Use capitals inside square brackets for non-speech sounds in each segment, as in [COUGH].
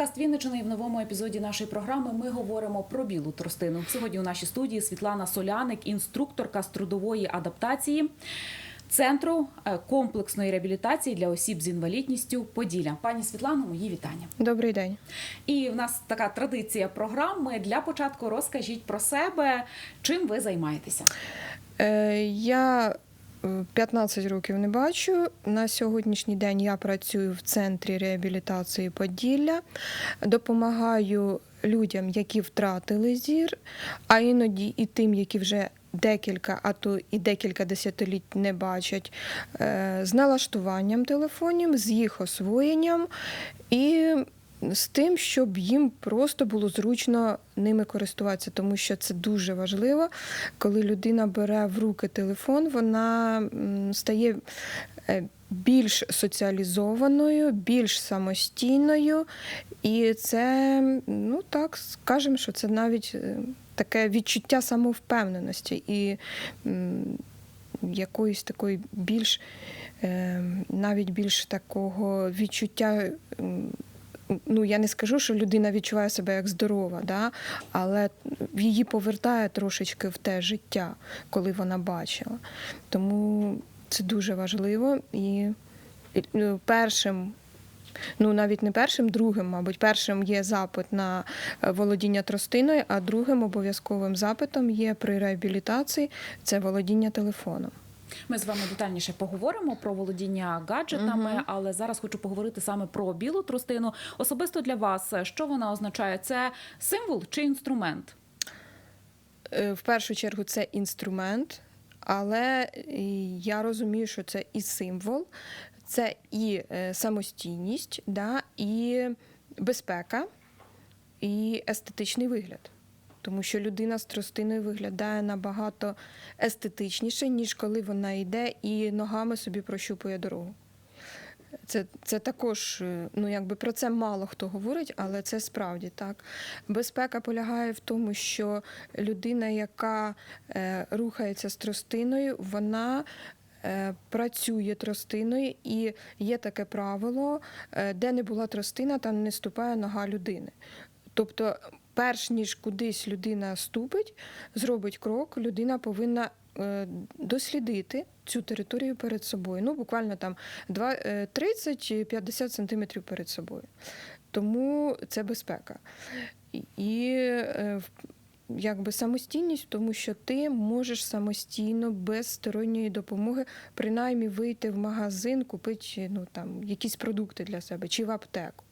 подкаст Вінничини і в новому епізоді нашої програми ми говоримо про білу тростину. Сьогодні у нашій студії Світлана Соляник, інструкторка з трудової адаптації центру е, комплексної реабілітації для осіб з інвалідністю Поділля. Пані Світлано, мої вітання. Добрий день. І в нас така традиція програми. Для початку розкажіть про себе, чим ви займаєтеся. Е, я 15 років не бачу. На сьогоднішній день я працюю в центрі реабілітації Поділля, допомагаю людям, які втратили зір, а іноді і тим, які вже декілька, а то і декілька десятиліть не бачать, е, з налаштуванням телефонів, з їх освоєнням і з тим, щоб їм просто було зручно ними користуватися, тому що це дуже важливо. Коли людина бере в руки телефон, вона стає е, більш соціалізованою, більш самостійною, і це, ну так, скажемо, що це навіть е, таке відчуття самовпевненості і якоїсь такої більш е, навіть більш такого відчуття. Ну, я не скажу, що людина відчуває себе як здорова, да? але її повертає трошечки в те життя, коли вона бачила. Тому це дуже важливо. І ну, першим, ну навіть не першим, другим, мабуть, першим є запит на е, володіння тростиною, а другим обов'язковим запитом є при реабілітації це володіння телефоном. Ми з вами детальніше поговоримо про володіння гаджетами, Мгм. але зараз хочу поговорити саме про білу тростину. Особисто для вас, що вона означає? Це символ чи інструмент? Е, В першу чергу це інструмент, але е, я розумію, що це і символ, це і е, самостійність, да, і безпека, і естетичний вигляд. Тому що людина з тростиною виглядає набагато естетичніше, ніж коли вона йде і ногами собі прощупує дорогу. Це, це також, е, ну якби про це мало хто говорить, але це справді так. Безпека полягає в тому, що людина, яка е, рухається з тростиною, вона е, працює тростиною, і є таке правило, е, де не була тростина, там не ступає нога людини. Тобто, перш ніж кудись людина ступить, зробить крок, людина повинна е, дослідити цю територію перед собою. Ну, буквально там два- е, 30-50 сантиметрів перед собою. Тому це безпека. І- е, якби самостійність, тому що ти можеш самостійно, без сторонньої допомоги, принаймні вийти в магазин, купити ну, там, якісь продукти для себе чи в аптеку.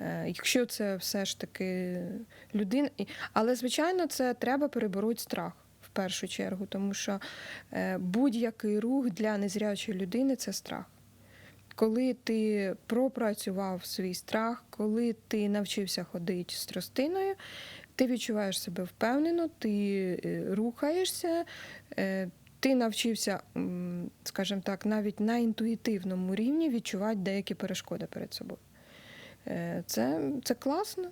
Е, Якщо це все ж таки людина. Але, звичайно, це треба перебороти страх в першу чергу, тому що е, будь-який рух для незрячої людини це страх. Коли ти пропрацював свій страх, коли ти навчився ходити з тростиною, ти відчуваєш себе впевнено, ти е, рухаєшся, ти навчився, скажімо так, навіть на інтуїтивному рівні відчувати деякі перешкоди перед собою. Е, Це, це класно.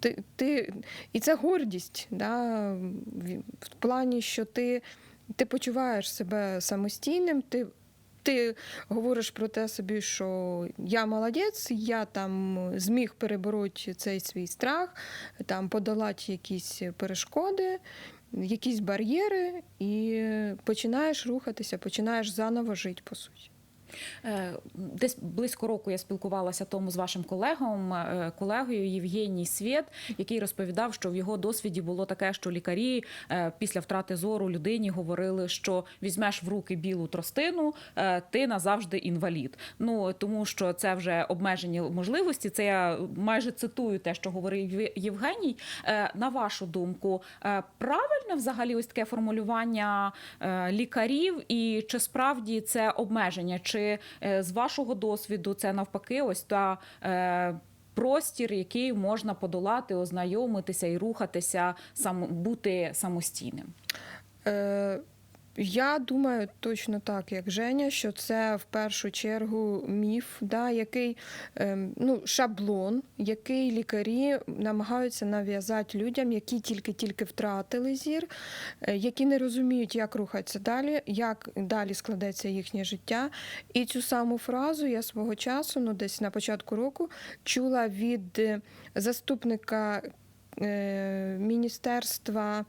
Ти, ти, і це гордість, да, в, плані, що ти, ти почуваєш себе самостійним, ти, ти говориш про те собі, що я молодець, я там зміг перебороти цей свій страх, там подолати якісь перешкоди, якісь бар'єри, і починаєш рухатися, починаєш заново жити, по суті. Е, Десь близько року я спілкувалася тому з вашим колегом, е, колегою Євгеній Свєт, який розповідав, що в його досвіді було таке, що лікарі е, після втрати зору людині говорили, що візьмеш в руки білу тростину, ти назавжди інвалід. Ну тому що це вже обмежені можливості. Це я майже цитую те, що говорив Єв- Євгеній. На вашу думку, правильне взагалі ось таке формулювання лікарів, і чи справді це обмеження? Чи е, з вашого досвіду це навпаки, ось та е, простір, який можна подолати, ознайомитися і рухатися, сам бути самостійним? Е, Я думаю точно так, як Женя, що це в першу чергу міф, да, який ем, ну, шаблон, який лікарі намагаються нав'язати людям, які тільки-тільки втратили зір, е, які не розуміють, як рухатися далі, як далі складеться їхнє життя. І цю саму фразу я свого часу, ну десь на початку року, чула від е, заступника е, міністерства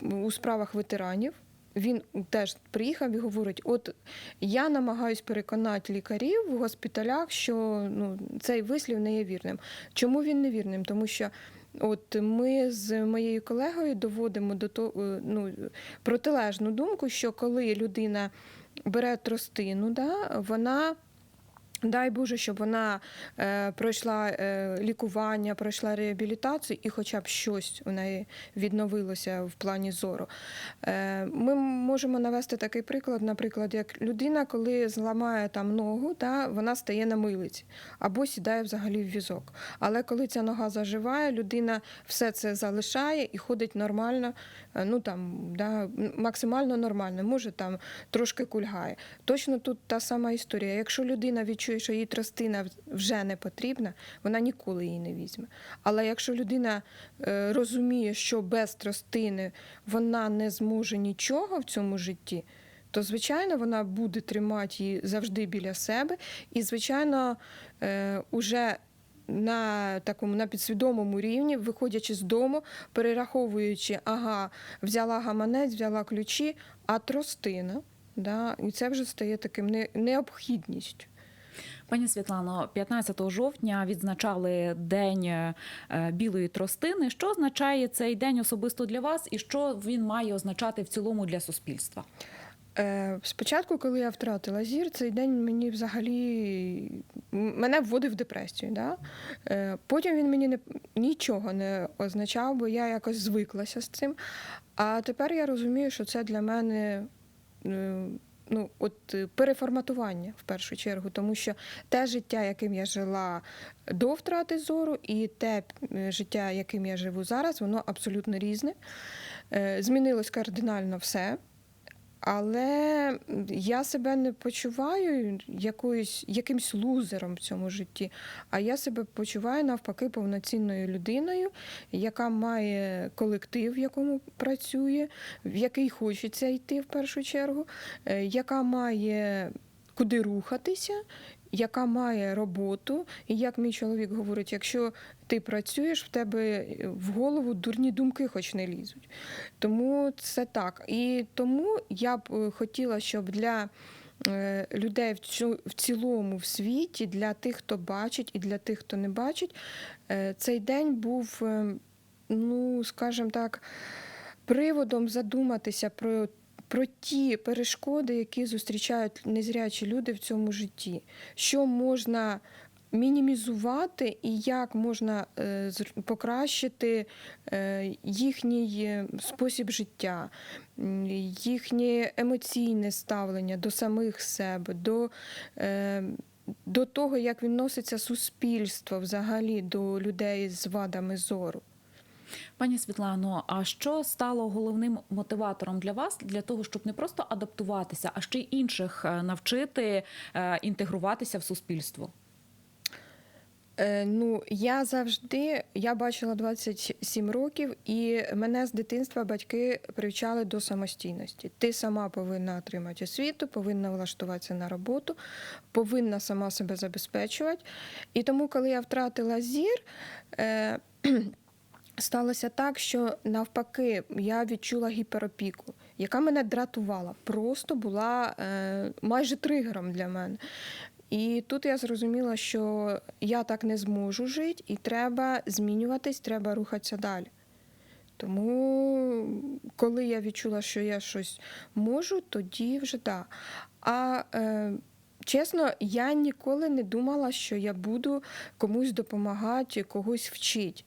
у справах ветеранів. Він теж приїхав і говорить: от я намагаюсь переконати лікарів в госпіталях, що ну, цей вислів не є вірним. Чому він не вірним? Тому що от ми з моєю колегою доводимо до того, ну, протилежну думку, що коли людина бере тростину, да, вона. Дай Боже, щоб вона е, пройшла е, лікування, пройшла реабілітацію і хоча б щось у неї відновилося в плані зору. Е, ми можемо навести такий приклад, наприклад, як людина, коли зламає там ногу, да, вона стає на милиці або сідає взагалі в візок. Але коли ця нога заживає, людина все це залишає і ходить нормально, е, ну там да, максимально нормально, може там трошки кульгає. Точно тут та сама історія. Якщо людина відчує, що їй тростина вже не потрібна, вона ніколи її не візьме. Але якщо людина е, розуміє, що без тростини вона не зможе нічого в цьому житті, то звичайно вона буде тримати її завжди біля себе, і звичайно, е, уже на такому на підсвідомому рівні, виходячи з дому, перераховуючи, ага, взяла гаманець, взяла ключі, а тростина. Да, і це вже стає таким необхідністю. Пані Світлано, 15 жовтня відзначали День е, білої тростини. Що означає цей день особисто для вас, і що він має означати в цілому для суспільства? Е, спочатку, коли я втратила зір, цей день мені взагалі мене вводив в депресію. Да? Е, потім він мені не, нічого не означав, бо я якось звиклася з цим. А тепер я розумію, що це для мене. Ну, от е, переформатування в першу чергу, тому що те життя, яким я жила до втрати зору, і те е, життя, яким я живу зараз, воно абсолютно різне. Е, Змінилось кардинально все. Але я себе не почуваю якоюсь, якимсь лузером в цьому житті, а я себе почуваю навпаки повноцінною людиною, яка має колектив, в якому працює, в який хочеться йти в першу чергу, е, яка має куди рухатися, яка має роботу. І як мій чоловік говорить, якщо ти працюєш, в тебе в голову дурні думки хоч не лізуть. Тому це так. І тому я б е, хотіла, щоб для е, людей в цілому в світі, для тих, хто бачить, і для тих, хто не бачить, е, цей день був, ну, скажімо так, приводом задуматися про. Про ті перешкоди, які зустрічають незрячі люди в цьому житті, що можна мінімізувати і як можна е, покращити е, їхній е, спосіб життя, їхнє емоційне ставлення до самих себе, до, до того, як відноситься суспільство взагалі до людей з вадами зору. Пані Світлано, а що стало головним мотиватором для вас для того, щоб не просто адаптуватися, а ще й інших е, навчити е, інтегруватися в суспільство? Е, ну, я завжди я бачила 27 років, і мене з дитинства батьки привчали до самостійності. Ти сама повинна отримати освіту, повинна влаштуватися на роботу, повинна сама себе забезпечувати. І тому, коли я втратила зір, [CLEARS THROAT] сталося так, що навпаки я відчула гіперопіку, яка мене дратувала, просто була е, майже тригером для мене. І тут я зрозуміла, що я так не зможу жити, і треба змінюватись, треба рухатися далі. Тому, коли я відчула, що я щось можу, тоді вже так. А е, чесно, я ніколи не думала, що я буду комусь допомагати, когось вчити.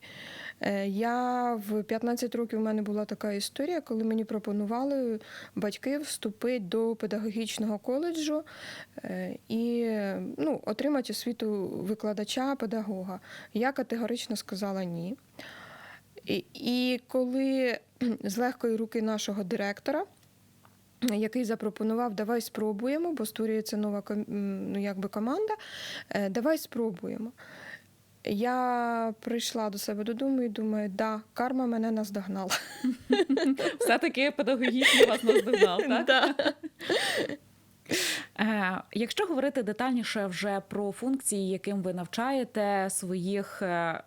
Е, Я в 15 років у мене була така історія, коли мені пропонували батьки вступити до педагогічного коледжу е, і ну, отримати освіту викладача, педагога. Я категорично сказала ні. І, і коли з легкої руки нашого директора який запропонував Давай спробуємо, бо створюється нова ну, якби команда. Е, Давай спробуємо. Я прийшла до себе додому і думаю, да, карма мене наздогнала. [LAUGHS] Все-таки педагогічно вас наздогнав, [LAUGHS] так? Да. [LAUGHS] Е, Якщо говорити детальніше вже про функції, яким ви навчаєте своїх е,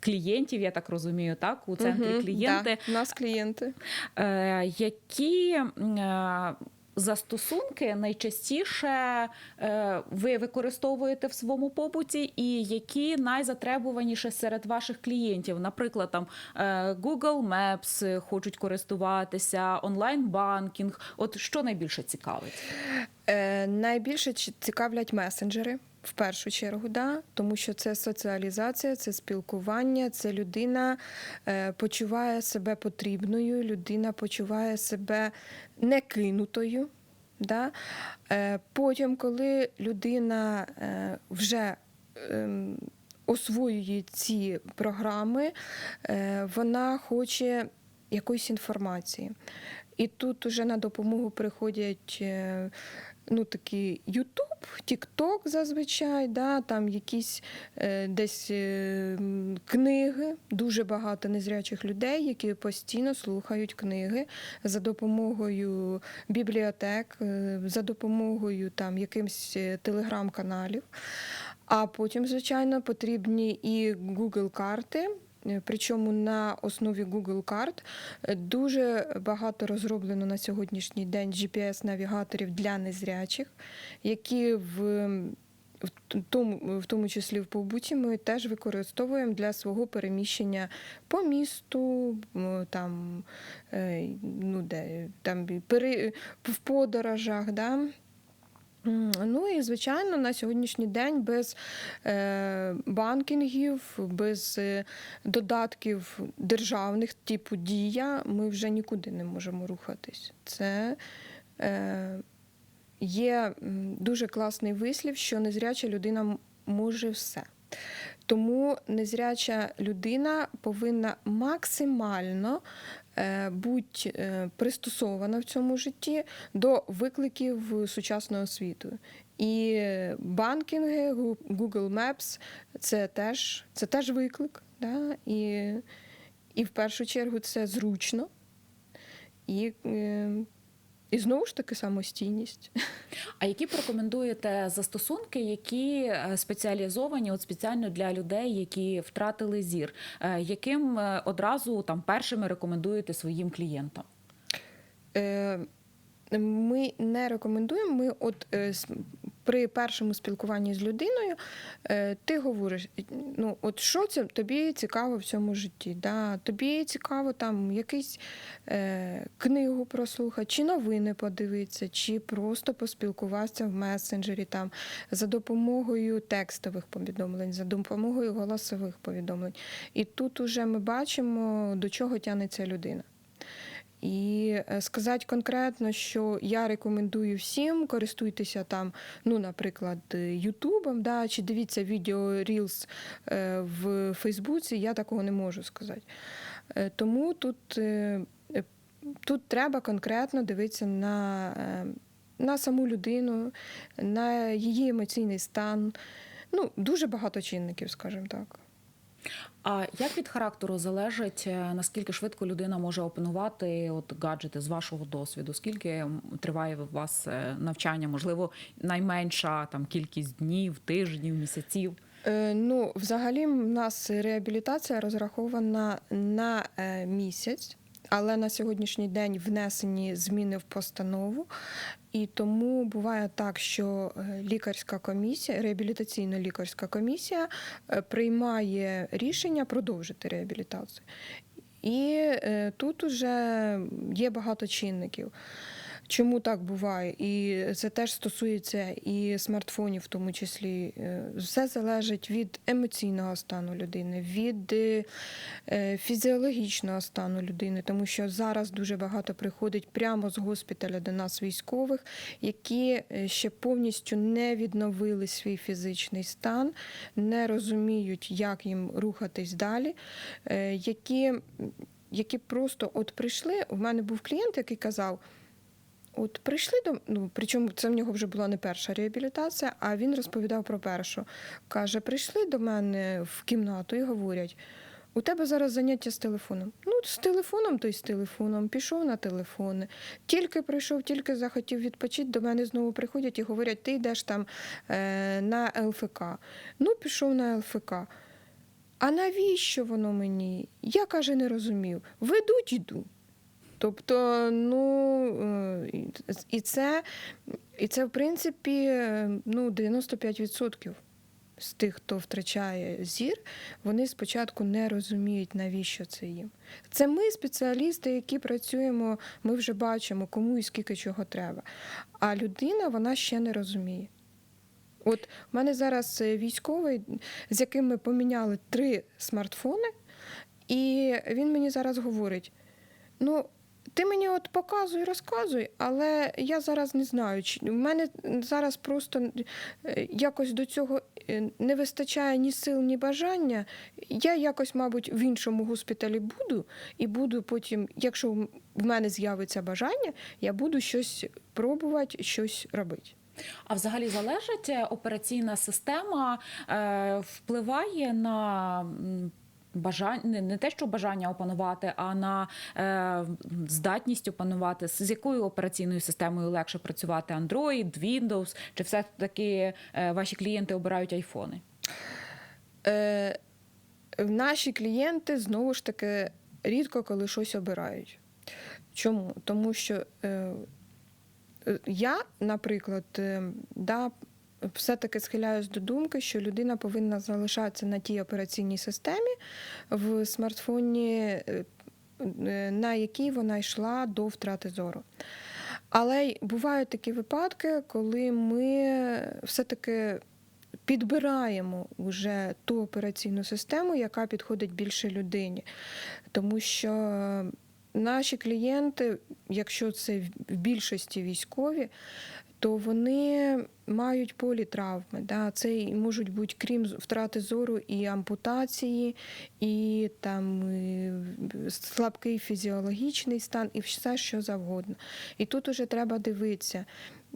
клієнтів, я так розумію, так у центрі Мгм, клієнти, Да, у нас клієнти. е, які е, застосунки найчастіше е, ви використовуєте в своєму побуті, і які найзатребуваніше серед ваших клієнтів? Наприклад, там е, Google Maps хочуть користуватися, онлайн-банкінг. От що найбільше цікавить? Е, найбільше цікавлять месенджери. В першу чергу, да, тому що це соціалізація, це спілкування, це людина е, почуває себе потрібною, людина почуває себе некинутою. Да. Е, потім, коли людина е, вже ем, освоює ці програми, е, вона хоче якоїсь інформації. І тут уже на допомогу приходять е, ну, такі YouTube, TikTok зазвичай, да, там якісь е, десь е, книги, дуже багато незрячих людей, які постійно слухають книги за допомогою бібліотек, е, за допомогою там якимсь е, телеграм-каналів. А потім, звичайно, потрібні і Google карти. Е, Причому на основі Google карт е, дуже багато розроблено на сьогоднішній день GPS-навігаторів для незрячих, які в, в, тому, в тому числі в побуті ми теж використовуємо для свого переміщення по місту, там, е, ну, де, там, в подорожах. Да? Ну і звичайно, на сьогоднішній день без е, банкінгів, без е, додатків державних типу дія ми вже нікуди не можемо рухатись. Це е, є дуже класний вислів, що незряча людина може все. Тому незряча людина повинна максимально е, бути е, пристосована в цьому житті до викликів сучасного світу. І банкінги, Google Maps це теж, це теж виклик. Да? І, і в першу чергу це зручно. І, е, і знову ж таки самостійність. А які порекомендуєте застосунки, які е, спеціалізовані от спеціально для людей, які втратили зір? Е, Яким е, одразу там першими рекомендуєте своїм клієнтам? Е, Ми не рекомендуємо. Ми от при першому спілкуванні з людиною е, ти говориш: ну, от що це тобі цікаво в цьому житті? Да? Тобі цікаво там якийсь е, книгу прослухати, чи новини подивитися, чи просто поспілкуватися в месенджері там за допомогою текстових повідомлень, за допомогою голосових повідомлень. І тут уже ми бачимо, до чого тягнеться людина. І е, сказати конкретно, що я рекомендую всім, користуйтеся там, ну, наприклад, е, Ютубом, да, чи дивіться відео Reels е, в Фейсбуці, я такого не можу сказати. Тому тут, тут треба конкретно дивитися на, на саму людину, на її емоційний стан. Ну, дуже багато чинників, скажімо так. А як від характеру залежить, е, наскільки швидко людина може опанувати от гаджети з вашого досвіду? Скільки триває у вас е, навчання? Можливо, найменша там кількість днів, тижнів, місяців? Е, Ну, взагалі, в нас реабілітація розрахована на е, місяць, але на сьогоднішній день внесені зміни в постанову. І тому буває так, що е, лікарська комісія, реабілітаційна лікарська комісія е, приймає рішення продовжити реабілітацію. І е, тут уже є багато чинників. Чому так буває? І це теж стосується і смартфонів, в тому числі. Е, Все залежить від емоційного стану людини, від е, е, фізіологічного стану людини, тому що зараз дуже багато приходить прямо з госпіталя до нас військових, які ще повністю не відновили свій фізичний стан, не розуміють, як їм рухатись далі, які, які просто от прийшли. У мене був клієнт, який казав. От прийшли до ну, причому це в нього вже була не перша реабілітація, а він розповідав про першу. Каже: прийшли до мене в кімнату і говорять: у тебе зараз заняття з телефоном. Ну, з телефоном, то й з телефоном. Пішов на телефони. Тільки прийшов, тільки захотів відпочити. До мене знову приходять і говорять: ти йдеш там е, на ЛФК. Ну, пішов на ЛФК. А навіщо воно мені? Я каже, не розумів. Ведуть йду. Тобто, ну е, і- це, і це в принципі, ну, 95% з тих, хто втрачає зір, вони спочатку не розуміють, навіщо це їм. Це ми, спеціалісти, які працюємо, ми вже бачимо, кому і скільки чого треба. А людина вона ще не розуміє. От в мене зараз е, військовий, з яким ми поміняли три смартфони, і він мені зараз говорить: ну, ти мені от показуй, розказуй, але я зараз не знаю. Чи в мене зараз просто е, якось до цього е, не вистачає ні сил, ні бажання. Я якось, мабуть, в іншому госпіталі буду, і буду потім, якщо в мене з'явиться бажання, я буду щось пробувати, щось робити. А взагалі залежить е, операційна система, впливає на. Бажання не, те, що бажання опанувати, а на е, здатність опанувати, з якою операційною системою легше працювати Android, Windows, чи все таки е, ваші клієнти обирають айфони? Е, наші клієнти знову ж таки рідко коли щось обирають. Чому? Тому що е, я, наприклад, е, да, все-таки схиляюсь до думки, що людина повинна залишатися на тій операційній системі в смартфоні, е, на якій вона йшла до втрати зору. Але бувають такі випадки, коли ми все-таки підбираємо вже ту операційну систему, яка підходить більше людині. Тому що наші клієнти, якщо це в більшості військові, то вони мають політравми. Да? Це можуть бути, крім втрати зору, і ампутації, і там і слабкий фізіологічний стан, і все, що завгодно. І тут уже треба дивитися.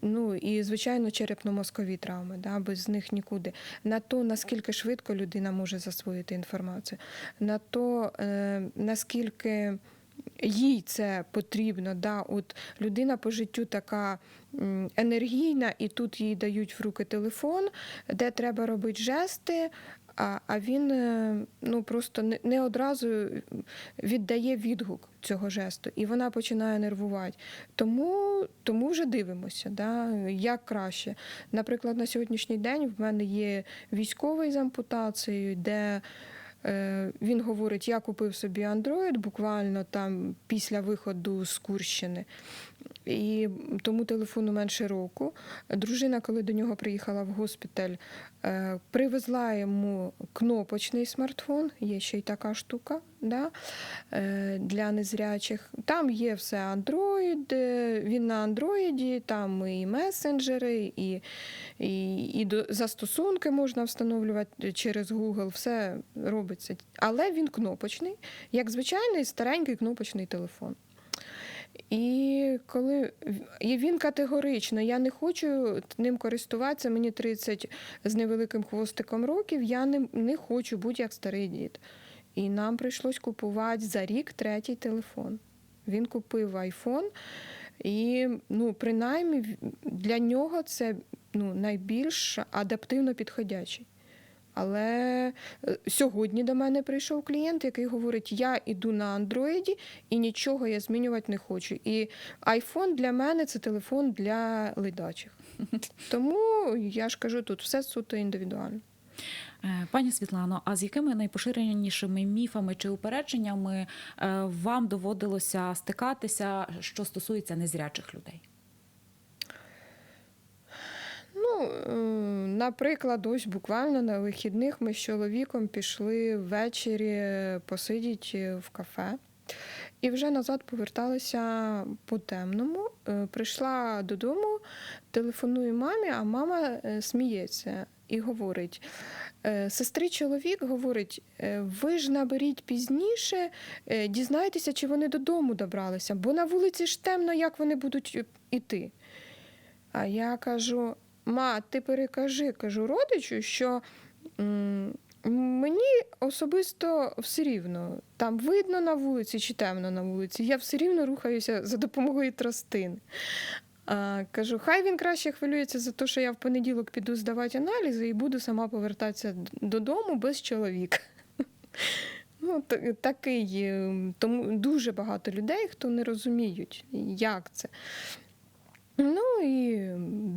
Ну і звичайно, черепно-мозкові травми, да, без них нікуди. На то, наскільки швидко людина може засвоїти інформацію, на то, е, наскільки їй це потрібно. Да, от людина по життю така енергійна, і тут їй дають в руки телефон, де треба робити жести. А, він е, ну просто не, не одразу віддає відгук цього жесту, і вона починає нервувати. Тому, тому вже дивимося, да, як краще. Наприклад, на сьогоднішній день в мене є військовий з ампутацією, де він говорить: я купив собі Android буквально там після виходу з Курщини. І тому телефону менше року. Дружина, коли до нього приїхала в госпіталь, е, привезла йому кнопочний смартфон, є ще й така штука да, е, для незрячих. Там є все Android, е, він на Android, там і месенджери, і, і, і застосунки можна встановлювати через Google, все робиться. Але він кнопочний, як звичайний старенький кнопочний телефон. І коли і він категорично, я не хочу ним користуватися, мені 30 з невеликим хвостиком років, я не, не хочу бути як старий дід. І нам прийшлось купувати за рік третій телефон. Він купив айфон, і ну, принаймні для нього це ну, найбільш адаптивно підходячий. Але е, сьогодні до мене прийшов клієнт, який говорить: я іду на андроїді і нічого я змінювати не хочу. І айфон для мене це телефон для ледачих. [LAUGHS] Тому я ж кажу, тут все суто індивідуально. Е, Пані Світлано, а з якими найпоширенішими міфами чи упередженнями е, вам доводилося стикатися, що стосується незрячих людей? Ну, е, наприклад, ось буквально на вихідних ми з чоловіком пішли ввечері посидіти в кафе. І вже назад поверталися по темному. Е, Прийшла додому, телефоную мамі, а мама е, сміється. І говорить: е, сестри чоловік говорить: е, ви ж наберіть пізніше, е, дізнайтеся, чи вони додому добралися, бо на вулиці ж темно, як вони будуть е, іти. А я кажу: ма, ти перекажи, кажу родичу, що мені особисто все рівно. Там видно на вулиці чи темно на вулиці. Я все рівно рухаюся за допомогою тростин. А, кажу, хай він краще хвилюється за те, що я в понеділок піду здавати аналізи і буду сама повертатися додому без чоловіка. [LAUGHS] Ну, такий, е, тому дуже багато людей, хто не розуміють, як це. Ну і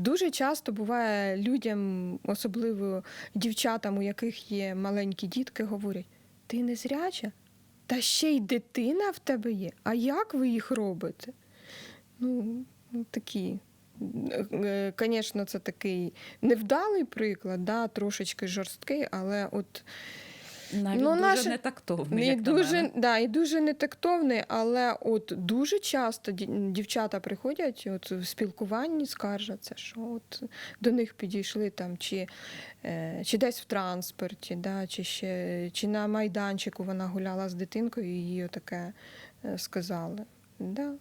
дуже часто буває людям, особливо дівчатам, у яких є маленькі дітки, говорять: ти не зряча? Та ще й дитина в тебе є. А як ви їх робите? Ну, такі. Звісно, це такий невдалий приклад, да, трошечки жорсткий, але от Навіть Ну, дуже наше- нетактовний, і як на дуже, мене. да, і дуже нетактовний, але от дуже часто дівчата приходять от в спілкуванні, скаржаться, що от до них підійшли там, чи, е, чи десь в транспорті, да, чи, ще, чи на майданчику вона гуляла з дитинкою, і їй таке сказали. Да.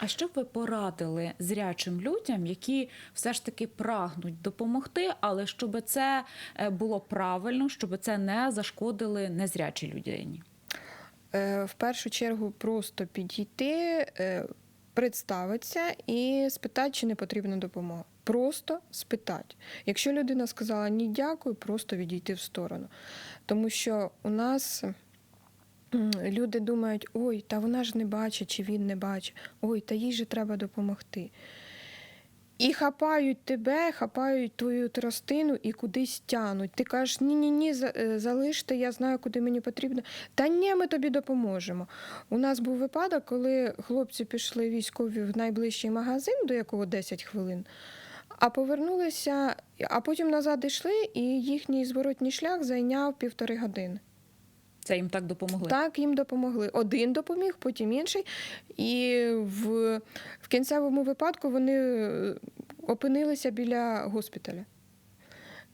А що б ви порадили зрячим людям, які все ж таки прагнуть допомогти, але щоб це е, було правильно, щоб це не зашкодили незрячій людині? Е, В першу чергу просто підійти, е, представитися і спитати, чи не потрібна допомога. Просто спитати. Якщо людина сказала ні, дякую, просто відійти в сторону. Тому що у нас люди думають, ой, та вона ж не бачить, чи він не бачить, ой, та їй же треба допомогти. І хапають тебе, хапають твою тростину і кудись тянуть. Ти кажеш, ні-ні, ні, залиште, я знаю, куди мені потрібно. Та ні, ми тобі допоможемо. У нас був випадок, коли хлопці пішли військові в найближчий магазин, до якого 10 хвилин, а повернулися, а потім назад йшли, і їхній зворотній шлях зайняв півтори години. Це їм так допомогли. Так, їм допомогли. Один допоміг, потім інший. І в, в кінцевому випадку вони е, опинилися біля госпіталя.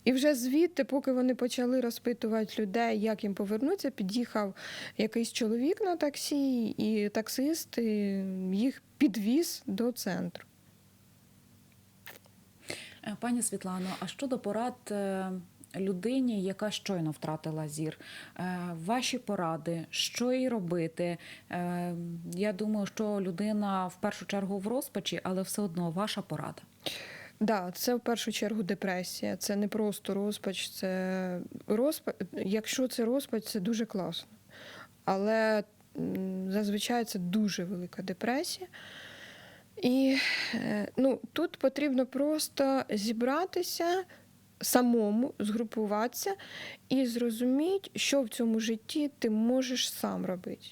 І вже звідти, поки вони почали розпитувати людей, як їм повернутися, під'їхав якийсь чоловік на таксі, і таксист їх підвіз до центру. Е, Пані Світлано, а щодо порад е, людині, яка щойно втратила зір, Е, ваші поради, що їй робити? Е, Я думаю, що людина в першу чергу в розпачі, але все одно ваша порада. Да, це в першу чергу депресія. Це не просто розпач, це розпач. Якщо це розпач, це дуже класно. Але зазвичай це дуже велика депресія. І е, ну, тут потрібно просто зібратися самому, згрупуватися і зрозуміти, що в цьому житті ти можеш сам робити.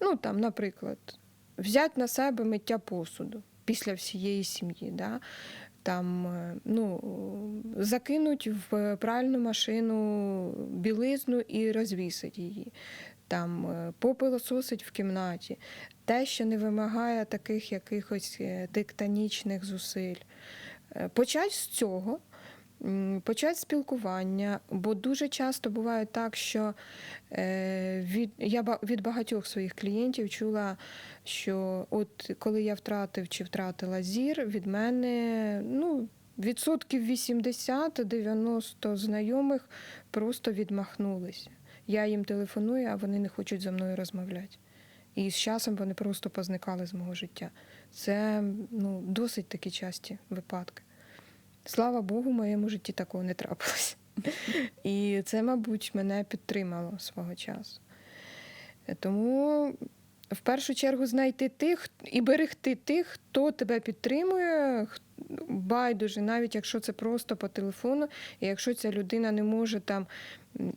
Ну, там, наприклад, взяти на себе миття посуду після всієї сім'ї. Да? Там, е, ну, закинуть в пральну машину білизну і розвісить її. Там е, попилососить в кімнаті. Те, що не вимагає таких якихось е, тектонічних зусиль. Почать з цього, м, почать спілкування, бо дуже часто буває так, що е, від, я від багатьох своїх клієнтів чула, що от коли я втратив чи втратила зір, від мене ну, відсотків 80-90 знайомих просто відмахнулися. Я їм телефоную, а вони не хочуть зі мною розмовляти. І з часом вони просто позникали з мого життя. Це ну, досить такі часті випадки. Слава Богу, в моєму житті такого не трапилось. [LAUGHS] І це, мабуть, мене підтримало свого часу. Тому в першу чергу знайти тих і берегти тих, хто тебе підтримує, байдуже, навіть якщо це просто по телефону, і якщо ця людина не може там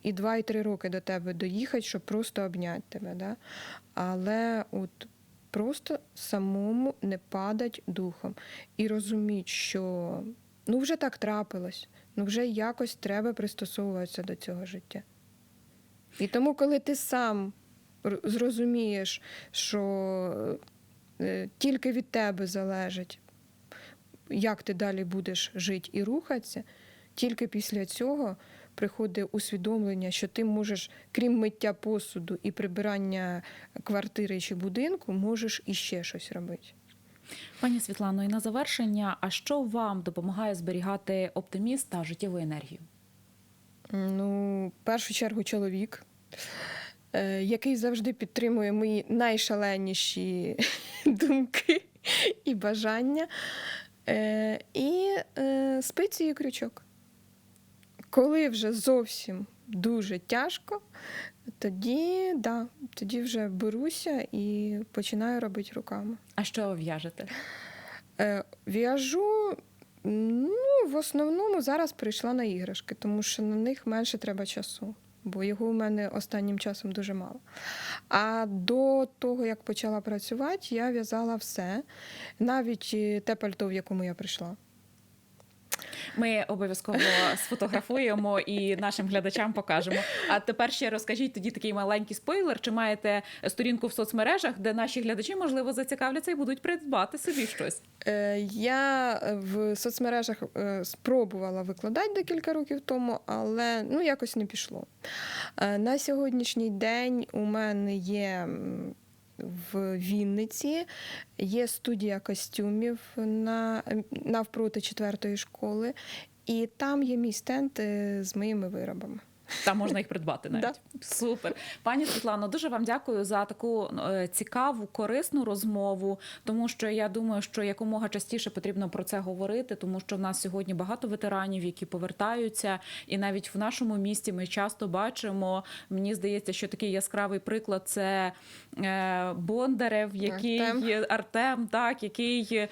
і два, і три роки до тебе доїхати, щоб просто обняти тебе. Да? Але от просто самому не падать духом і розуміти, що ну вже так трапилось, ну вже якось треба пристосовуватися до цього життя. І тому, коли ти сам зрозумієш, що е, тільки від тебе залежить, як ти далі будеш жити і рухатися, Тільки після цього приходить усвідомлення, що ти можеш, крім миття посуду і прибирання квартири чи будинку, можеш іще щось робити. Пані Світлано, і на завершення, а що вам допомагає зберігати оптимізм та життєву енергію? Ну, в першу чергу, чоловік, е, який завжди підтримує мої найшаленіші [LAUGHS] думки і бажання. Е, І е, спиці і крючок. Коли вже зовсім дуже тяжко, тоді, да, тоді вже беруся і починаю робити руками. А що ви в'яжете? Е, В'яжу, ну, в основному зараз прийшла на іграшки, тому що на них менше треба часу, бо його у мене останнім часом дуже мало. А до того, як почала працювати, я в'язала все, навіть е, те пальто, в якому я прийшла. Ми обов'язково сфотографуємо і нашим глядачам покажемо. А тепер ще розкажіть тоді такий маленький спойлер. Чи маєте сторінку в соцмережах, де наші глядачі можливо зацікавляться і будуть придбати собі щось? Е, Я е, в соцмережах е, спробувала викладати декілька років тому, але ну якось не пішло. На сьогоднішній день у мене є в Вінниці є студія костюмів на, навпроти четвертої школи, і там є мій стенд е, з моїми виробами. Там можна їх придбати навіть. Супер. Пані Світлано, дуже вам дякую за таку е, цікаву, корисну розмову, тому що я думаю, що якомога частіше потрібно про це говорити, тому що в нас сьогодні багато ветеранів, які повертаються, і навіть в нашому місті ми часто бачимо. Мені здається, що такий яскравий приклад це е, Бондарев, який Артем. Артем, так який.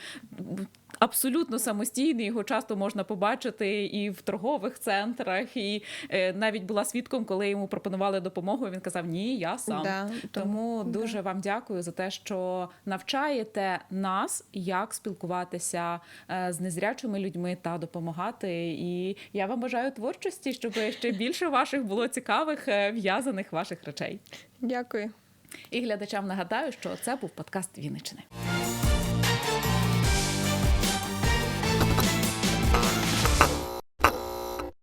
Абсолютно самостійний, його часто можна побачити і в торгових центрах, і е, навіть була свідком, коли йому пропонували допомогу. Він казав: Ні, я сам. Да, Тому да. дуже вам дякую за те, що навчаєте нас, як спілкуватися е, з незрячими людьми та допомагати. І я вам бажаю творчості, щоб ще більше ваших було цікавих е, в'язаних ваших речей. Дякую. І глядачам нагадаю, що це був подкаст Вінничини.